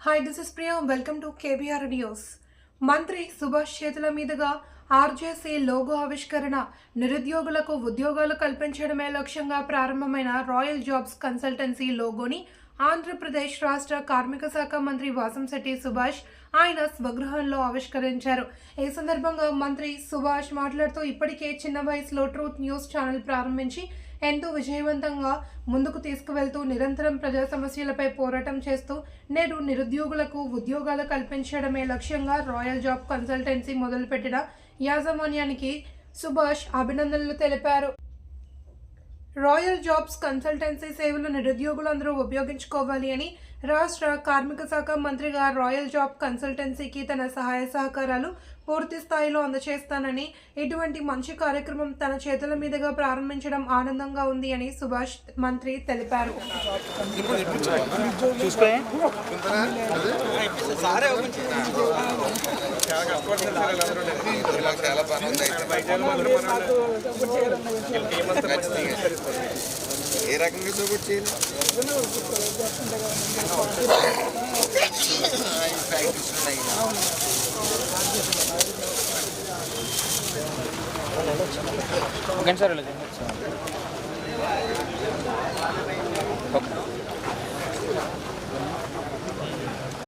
Hi this is Priya welcome to KBR news మంత్రి సుభాష్ చేతుల మీదుగా ఆర్జేసీ లోగో ఆవిష్కరణ నిరుద్యోగులకు ఉద్యోగాలు కల్పించడమే లక్ష్యంగా ప్రారంభమైన రాయల్ జాబ్స్ కన్సల్టెన్సీ లోగోని ఆంధ్రప్రదేశ్ రాష్ట్ర కార్మిక శాఖ మంత్రి వాసంశెట్టి సుభాష్ ఆయన స్వగృహంలో ఆవిష్కరించారు ఈ సందర్భంగా మంత్రి సుభాష్ మాట్లాడుతూ ఇప్పటికే చిన్న వయసులో ట్రూత్ న్యూస్ ఛానల్ ప్రారంభించి ఎంతో విజయవంతంగా ముందుకు తీసుకువెళ్తూ నిరంతరం ప్రజా సమస్యలపై పోరాటం చేస్తూ నేడు నిరుద్యోగులకు ఉద్యోగాలు కల్పించడమే లక్ష్యంగా రాయల్ జాబ్ కన్సల్టెన్సీ మొదలుపెట్టిన యాజమాన్యానికి సుభాష్ అభినందనలు తెలిపారు. రాయల్ జాబ్స్ కన్సల్టెన్సీ సేవలు నిరుద్యోగులందరూ ఉపయోగించుకోవాలి అని రాష్ట్ర కార్మిక శాఖ మంత్రిగా రాయల్ జాబ్ కన్సల్టెన్సీకి తన సహాయ సహకారాలు పూర్తి స్థాయిలో అందజేస్తానని ఇటువంటి మంచి కార్యక్రమం తన చేతుల మీదుగా ప్రారంభించడం ఆనందంగా ఉంది అని సుభాష్ మంత్రి తెలిపారు. రకంగా సపోర్ట్ చేయాలి. ఆ, ఈ ఫ్యాక్టరీస్ ఉన్నాయి ఓకే సార్